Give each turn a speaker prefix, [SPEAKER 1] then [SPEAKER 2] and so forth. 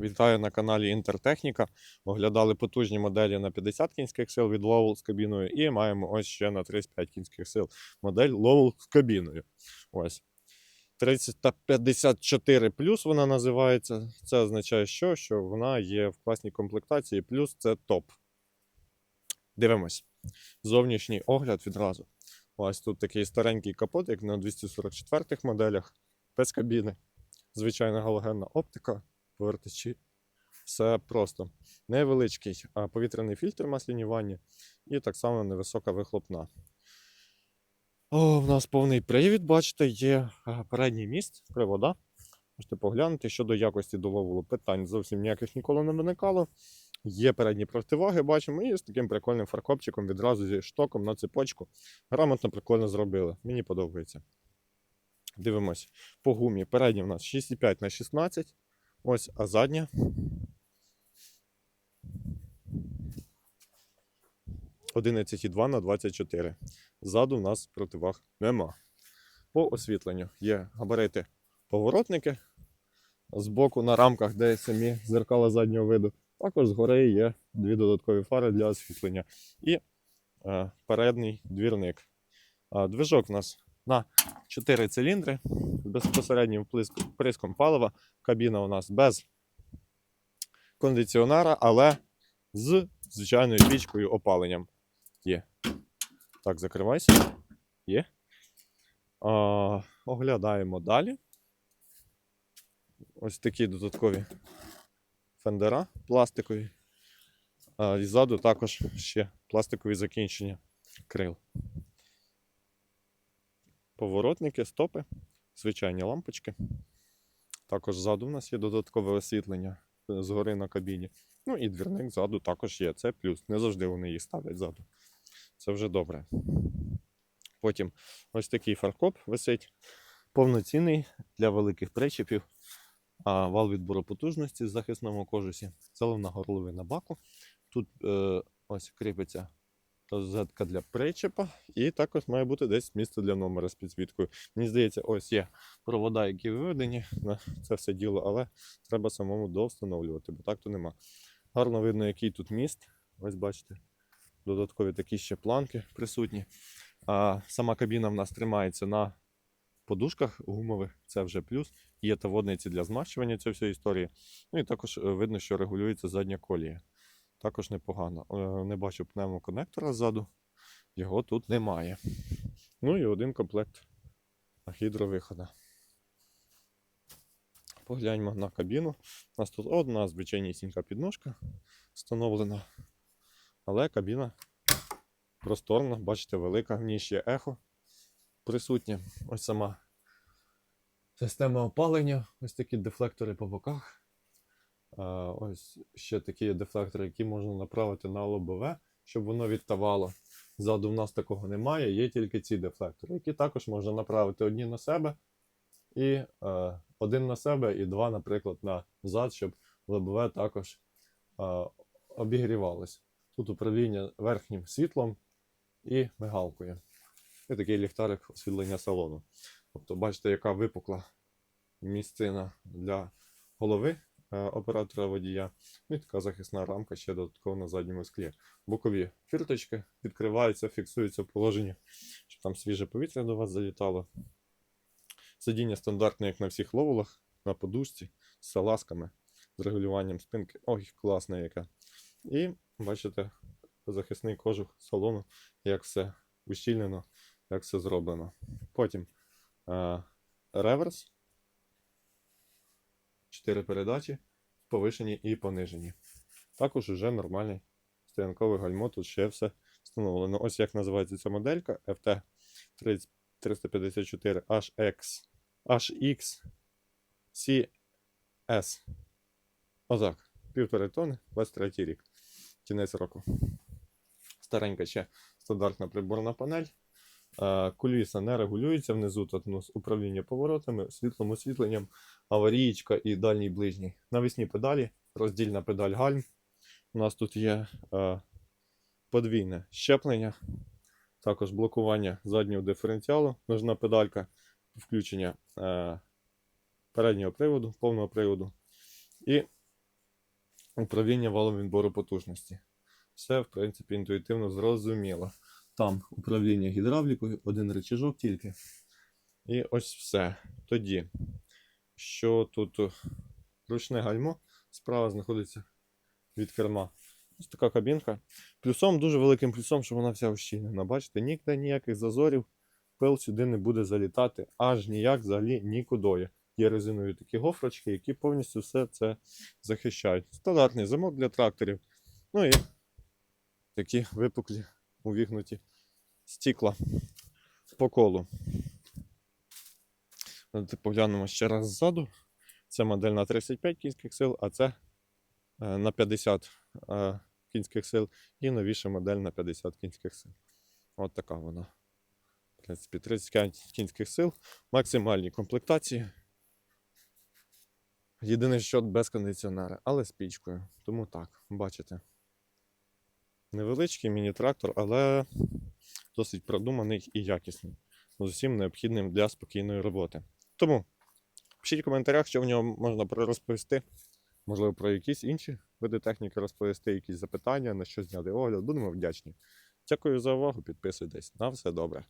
[SPEAKER 1] Вітаю на каналі Інтертехніка. Оглядали потужні моделі на 50 кінських сил від Lowell з кабіною. І маємо ось ще на 35 кінських сил модель Lowell з кабіною. Ось. 354 плюс вона називається. Це означає, що? що вона є в класній комплектації, плюс це топ. Дивимось. Зовнішній огляд відразу. Ось тут такий старенький капот, як на 244 моделях, без кабіни. Звичайна галогенна оптика, повертачі. Все просто. Невеличкий повітряний фільтр в масляній ванні і так само невисока вихлопна. О, в нас повний привід, бачите, є передній міст, привода. Можете поглянути щодо якості доловолу питань зовсім ніяких ніколи не виникало. Є передні противаги, бачимо, і з таким прикольним фаркопчиком відразу зі штоком на цепочку. Грамотно прикольно зробили. Мені подобається. Дивимось по гумі. Передня в нас 6,5 на 16. Ось, а задня. «11,2 на 24. Ззаду в нас противаг нема. По освітленню є габарити поворотники. Збоку на рамках, де самі зеркала заднього виду. Також згори є дві додаткові фари для освітлення. І е, передній двірник. А, движок у нас на 4 циліндри з безпосереднім вприском палива. Кабіна у нас без кондиціонера, але з звичайною пічкою опаленням. Є. Так, закривайся. Є. А, оглядаємо далі. Ось такі додаткові фендера пластикові. А, і ззаду також ще пластикові закінчення крил. Поворотники, стопи, звичайні лампочки. Також ззаду у нас є додаткове освітлення е, згори на кабіні. Ну і двірник ззаду також є. Це плюс. Не завжди вони її ставлять ззаду. Це вже добре. Потім ось такий фаркоп висить. Повноцінний для великих причепів. А, вал відбору потужності в захисному кожусі. Заливна горловина баку. Тут е, ось кріпиться розетка для причепа, і також має бути десь місце для номера з підсвіткою. Мені здається, ось є провода, які виведені на це все діло, але треба самому довстановлювати, бо так то нема. Гарно видно, який тут міст. Ось бачите, додаткові такі ще планки присутні. А сама кабіна в нас тримається на подушках гумових, це вже плюс. Є та водниці для змащування цієї всієї історії. Ну і також е, видно, що регулюється задня колія. Також непогано. Е, Не бачу пневмоконектора ззаду, його тут немає. Ну і один комплект гідровихода. Погляньмо на кабіну. У нас тут одна звичайнісінька підножка встановлена. Але кабіна просторна, бачите, велика, в ній ще ехо присутнє. Ось сама система опалення, ось такі дефлектори по боках. А, Ось ще такі дефлектори, які можна направити на лобове, щоб воно відтавало. Ззаду в нас такого немає, є тільки ці дефлектори, які також можна направити одні на себе, і е, один на себе, і два, наприклад, на зад, щоб лобове також е, обігрівалось. Тут управління верхнім світлом і мигалкою. І такий ліхтарик освітлення салону. Тобто, бачите, яка випукла місцина для голови е, оператора водія. Ну і така захисна рамка ще додатково на задньому склі. Бокові фірточки відкриваються, фіксуються в положенні, щоб там свіже повітря до вас залітало. Сидіння стандартне, як на всіх ловолах, на подушці, з салазками, з регулюванням спинки. Ой, класне яке. І бачите, захисний кожух салону, як все ущільнено, як все зроблено. Потім е, реверс. Чотири передачі, повишені і понижені. Також вже нормальний стоянковий гальмо, тут ще все встановлено. Ось як називається ця моделька FT 354 HX HX CS. Отак. Півтори тони, 23 рік. Кінець року. Старенька ще стандартна приборна панель. Е, Куліса не регулюється внизу, тут у нас управління поворотами, світлом освітленням, аварієчка і дальній ближній. Навісні педалі, роздільна педаль гальм. У нас тут є е, подвійне щеплення, також блокування заднього диференціалу, ножна педалька, включення е, переднього приводу, повного приводу. І управління валом відбору потужності. Все, в принципі, інтуїтивно зрозуміло. Там управління гідравлікою, один рычажок тільки. І ось все. Тоді, що тут е, ручне гальмо справа знаходиться від керма. Ось така кабінка. Плюсом, дуже великим плюсом, що вона вся ущільнена. Бачите, ніде ніяких зазорів, пил сюди не буде залітати аж ніяк взагалі нікудою. Є резинові такі гофрочки, які повністю все це захищають. Стандартний замок для тракторів. Ну і такі випуклі, увігнуті стікла по колу. Давайте Поглянемо ще раз ззаду. Це модель на 35 кінських сил, а це е, на 50 е, кінських сил і новіша модель на 50 кінських сил. От така вона. В принципі, 35 кінських сил, максимальні комплектації. Єдиний що без кондиціонера, але з пічкою. Тому так, бачите. Невеличкий міні-трактор, але досить продуманий і якісний. З усім необхідним для спокійної роботи. Тому пишіть в коментарях, що в ньому можна розповісти. Можливо, про якісь інші види техніки розповісти, якісь запитання, на що зняти огляд. Будемо вдячні. Дякую за увагу, підписуйтесь. На все добре.